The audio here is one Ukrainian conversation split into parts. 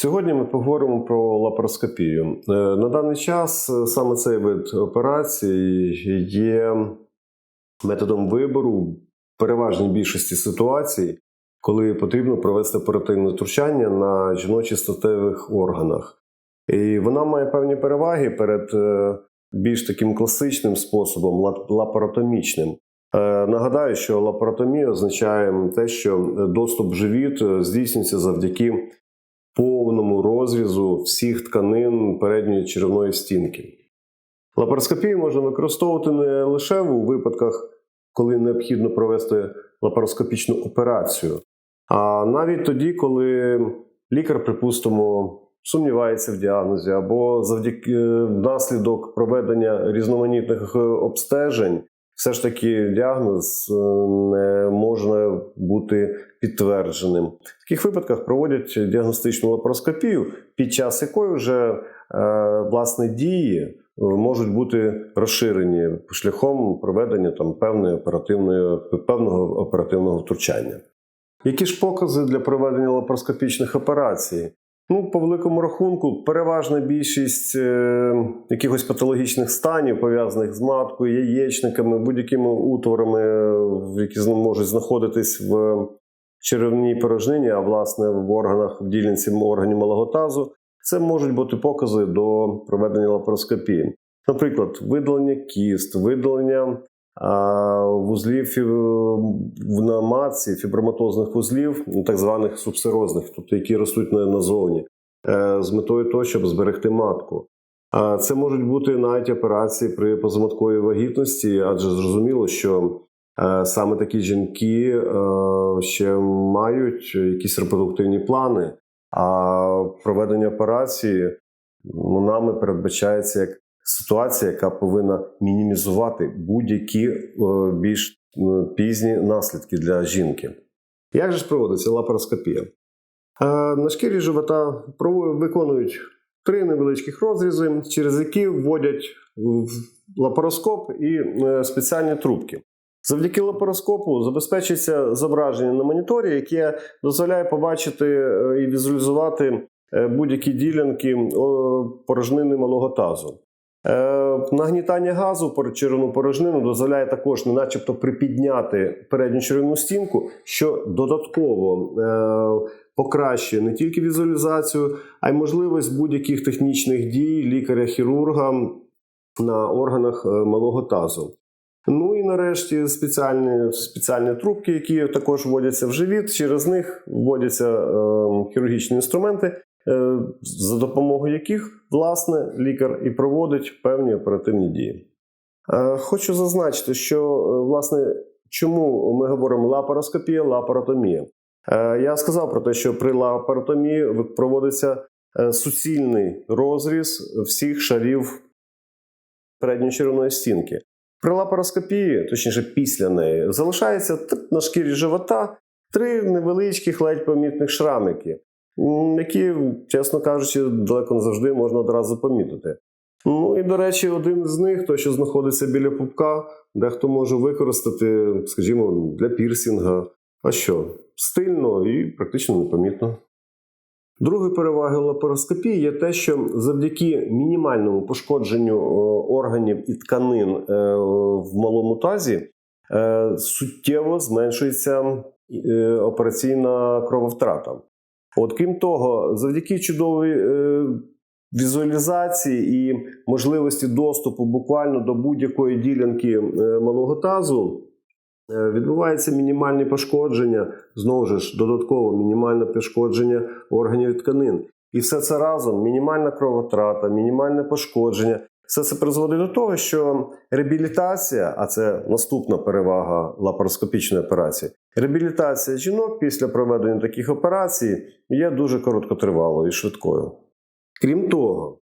Сьогодні ми поговоримо про лапароскопію. Е, На даний час е, саме цей вид операції є методом вибору в переважній більшості ситуацій, коли потрібно провести оперативне втручання на жіночих статевих органах. І вона має певні переваги перед е, більш таким класичним способом лапаротомічним. Нагадаю, що лапаротомія означає те, що доступ в живіт здійснюється завдяки повному розрізу всіх тканин передньої черевної стінки. Лапароскопію можна використовувати не лише у випадках, коли необхідно провести лапароскопічну операцію, а навіть тоді, коли лікар, припустимо, сумнівається в діагнозі, або завдяки е, внаслідок проведення різноманітних е, обстежень, все ж таки діагноз не може бути підтвердженим. В таких випадках проводять діагностичну лапароскопію, під час якої вже е, власне дії можуть бути розширені шляхом проведення там певної оперативної певного оперативного втручання. Які ж покази для проведення лапароскопічних операцій? Ну, по великому рахунку, переважна більшість е, якихось патологічних станів, пов'язаних з маткою, яєчниками, будь-якими утворами, е, які можуть знаходитись в черевній порожнині, а власне в органах в ділянці органів малого тазу, це можуть бути покази до проведення лапароскопії. Наприклад, видалення кіст, видалення вузлів на матці, фіброматозних вузлів, ну, так званих субсерозних, тобто які ростуть назовні, е, з метою того, щоб зберегти матку. Це можуть бути навіть операції при позаматковій вагітності, адже зрозуміло, що е, саме такі жінки е, ще мають якісь репродуктивні плани, а проведення операції ну, нами передбачається як ситуація, яка повинна мінімізувати будь-які е, більш е, пізні наслідки для жінки. Як же ж проводиться лапароскопія? Е, На шкірі живота виконують три невеличких розрізи, через які вводять лапароскоп і спеціальні трубки. Завдяки лапароскопу забезпечується зображення на моніторі, яке дозволяє побачити і візуалізувати будь-які ділянки порожнини малого тазу. Е, Нагнітання газу в черевну порожнину дозволяє також не начебто припідняти передню черевну стінку, що додатково е, покращує не тільки візуалізацію, а й можливість будь-яких технічних дій лікаря-хірурга на органах е, малого тазу. Ну і нарешті спеціальні, спеціальні трубки, які також вводяться в живіт. Через них вводяться е, хірургічні інструменти, за допомогою яких власне лікар і проводить певні оперативні дії. Е, Хочу зазначити, що е, власне чому ми говоримо лапароскопія, лапаротомія. Е, Я сказав про те, що при лапаротомії проводиться е, суцільний розріз всіх шарів передньої черевної стінки. При лапароскопії, точніше після неї, залишається на шкірі живота три невеличких ледь помітних шрамики, які, чесно кажучи, далеко не завжди можна одразу помітити. Ну і, до речі, один з них, той, що знаходиться біля пупка, дехто може використати, скажімо, для пірсінга. А що? Стильно і практично непомітно. Другою перевагою лапароскопії є те, що завдяки мінімальному пошкодженню е, органів і тканин е, в малому тазі е, суттєво зменшується операційна крововтрата. От крім того, завдяки чудовій е, візуалізації і можливості доступу буквально до будь-якої ділянки е, малого тазу. е, Відбувається мінімальне пошкодження, знову ж додатково мінімальне пошкодження органів і тканин. І все це разом мінімальна кровотрата, мінімальне пошкодження. Все це призводить до того, що реабілітація, а це наступна перевага лапароскопічної операції. Реабілітація жінок після проведення таких операцій є дуже короткотривалою і швидкою. Крім того,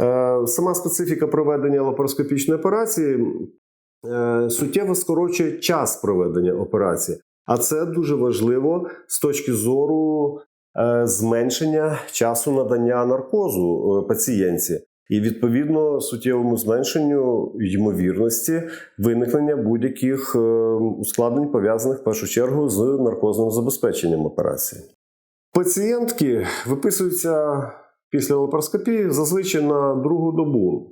е, сама специфіка проведення лапароскопічної операції е, суттєво скорочує час проведення операції. А це дуже важливо з точки зору е, зменшення часу надання наркозу пацієнтці. І відповідно суттєвому зменшенню ймовірності виникнення будь-яких е, ускладнень пов'язаних в першу чергу з наркозним забезпеченням операції. Пацієнтки виписуються після лапароскопії зазвичай на другу добу.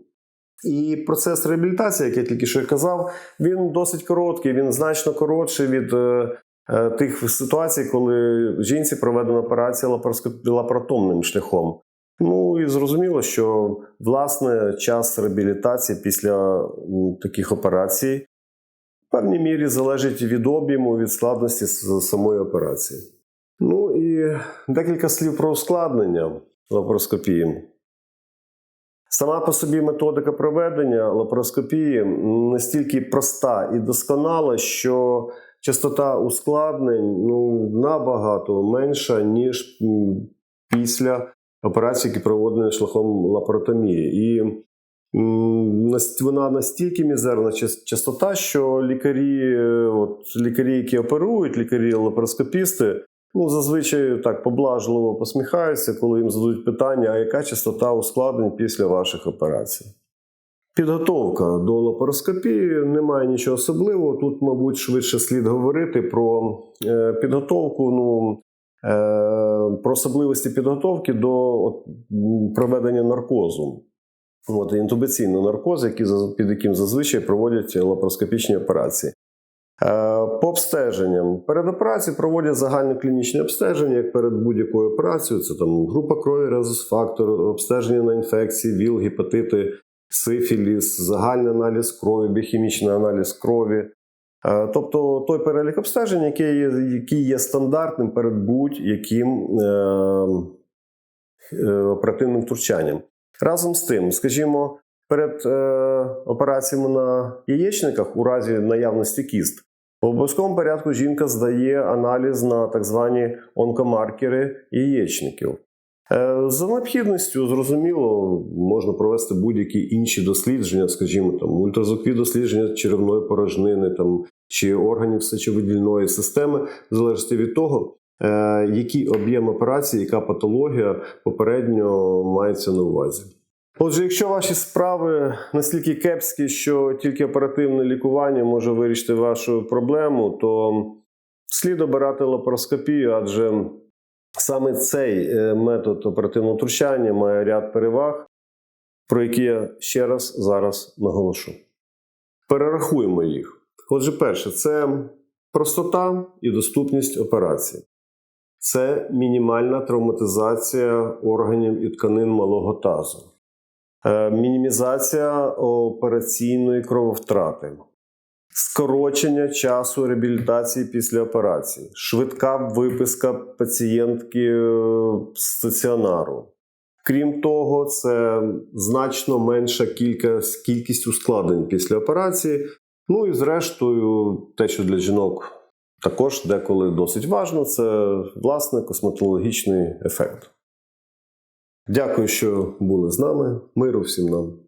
І процес реабілітації, як я тільки що казав, він досить короткий, він значно коротший від е, е, тих ситуацій, коли жінці проведена операція лапароскоп- лапаротомним шляхом. Ну і зрозуміло, що власне час реабілітації після таких операцій в певній мірі залежить від об'єму, від складності самої операції. Ну і декілька слів про ускладнення лапароскопії. Сама по собі методика проведення лапароскопії настільки проста і досконала, що частота ускладнень ну, набагато менша, ніж після операції, які проводені шляхом лапаротомії. І вона настільки мізерна частота, що лікарі, е, от, лікарі, які оперують, лікарі-лапароскопісти, ну, зазвичай так поблажливо посміхаються, коли їм зададуть питання, а яка частота ускладнень після ваших операцій. Підготовка до лапароскопії немає нічого особливого. Тут, мабуть, швидше слід говорити про е, підготовку, ну, про особливості підготовки до проведення наркозу. От, інтубаційний наркоз, який, під яким зазвичай проводять лапароскопічні операції. Е, По обстеженням. Перед операцією проводять загальноклінічне обстеження, як перед будь-якою операцією. Це там група крові, резус-фактор, обстеження на інфекції, ВІЛ, гепатити, сифіліс, загальний аналіз крові, біохімічний аналіз крові. Е, Тобто той перелік обстежень, який є, який є стандартним перед будь-яким е, е, оперативним втручанням. Разом з тим, скажімо, перед операціями на яєчниках у разі наявності кіст, в обов'язковому порядку жінка здає аналіз на так звані онкомаркери яєчників. За необхідністю, зрозуміло, можна провести будь-які інші дослідження, скажімо, там ультразвукові дослідження черевної порожнини там, чи органів сечовидільної системи, в залежності від того, е, який об'єм операції, яка патологія попередньо мається на увазі. Отже, якщо ваші справи настільки кепські, що тільки оперативне лікування може вирішити вашу проблему, то слід обирати лапароскопію, адже саме цей е, метод оперативного втручання має ряд переваг, про які я ще раз зараз наголошу. Перерахуємо їх. Отже, перше, це простота і доступність операції. Це мінімальна травматизація органів і тканин малого тазу. Е, мінімізація операційної крововтрати, скорочення часу реабілітації після операції, швидка виписка пацієнтки е, з стаціонару. Крім того, це значно менша кількість ускладнень після операції. Ну і зрештою, те, що для жінок також деколи досить важно, це власне косметологічний ефект. Дякую, що були з нами. Миру всім нам.